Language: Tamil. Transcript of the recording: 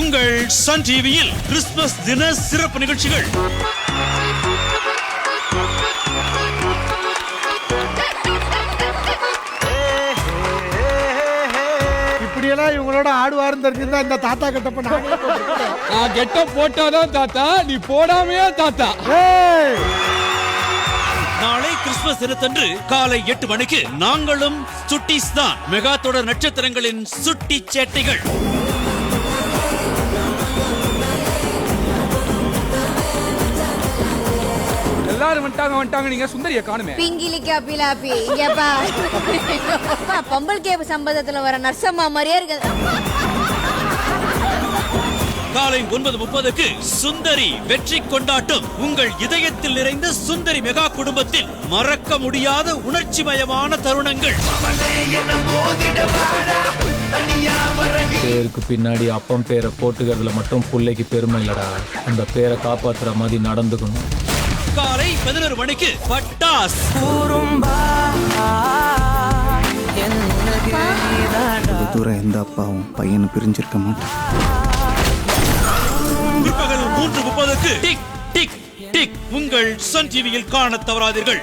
உங்கள் சன் டிவியில் கிறிஸ்துமஸ் தின சிறப்பு நிகழ்ச்சிகள். இப்படியெல்லாம் இவங்களோட ஆடுவாருன்னு தெரிஞ்சிருந்தா இந்த தாத்தா கிட்ட நானே கெட்ட போட்டாதான் தாத்தா நீ போடாமையா தாத்தா? நாளை கிறிஸ்துமஸ் தினத்தன்று காலை எட்டு மணிக்கு நாங்களும் சுட்டிஸ் தான். மெகா தொடர் நட்சத்திரங்களின் சுட்டி சேட்டைகள். எல்லாரும் வந்துட்டாங்க வந்துட்டாங்க நீங்க சுந்தரிய காணுமே. பிங்கிலிக்கா பிலாப்பி இங்கப்பா பொம்பல் கேப் சம்பந்தத்துல வர நர்சம்மா மாதிரியே இருக்குது காலை ஒன்பது முப்பதுக்கு சுந்தரி வெற்றி கொண்டாட்டம். உங்கள் இதயத்தில் நிறைந்த சுந்தரி மெகா குடும்பத்தில் மறக்க முடியாத உணர்ச்சிமயமான தருணங்கள். பேருக்கு பின்னாடி அப்பம் பேரை போட்டுக்கிறதுல மட்டும் பிள்ளைக்கு பெருமை இல்லடா. அந்த பேரை காப்பாத்துற மாதிரி நடந்துக்கணும். காலை பதினோரு மணிக்கு பட்டாஸ். தூரம் எந்த அப்பாவும் பையனை பிரிஞ்சிருக்க மாட்டான். பிற்பகல் மூன்று முப்பதுக்கு டிக் டிக் டிக். உங்கள் சன் டிவியில் காணத் தவறாதீர்கள்.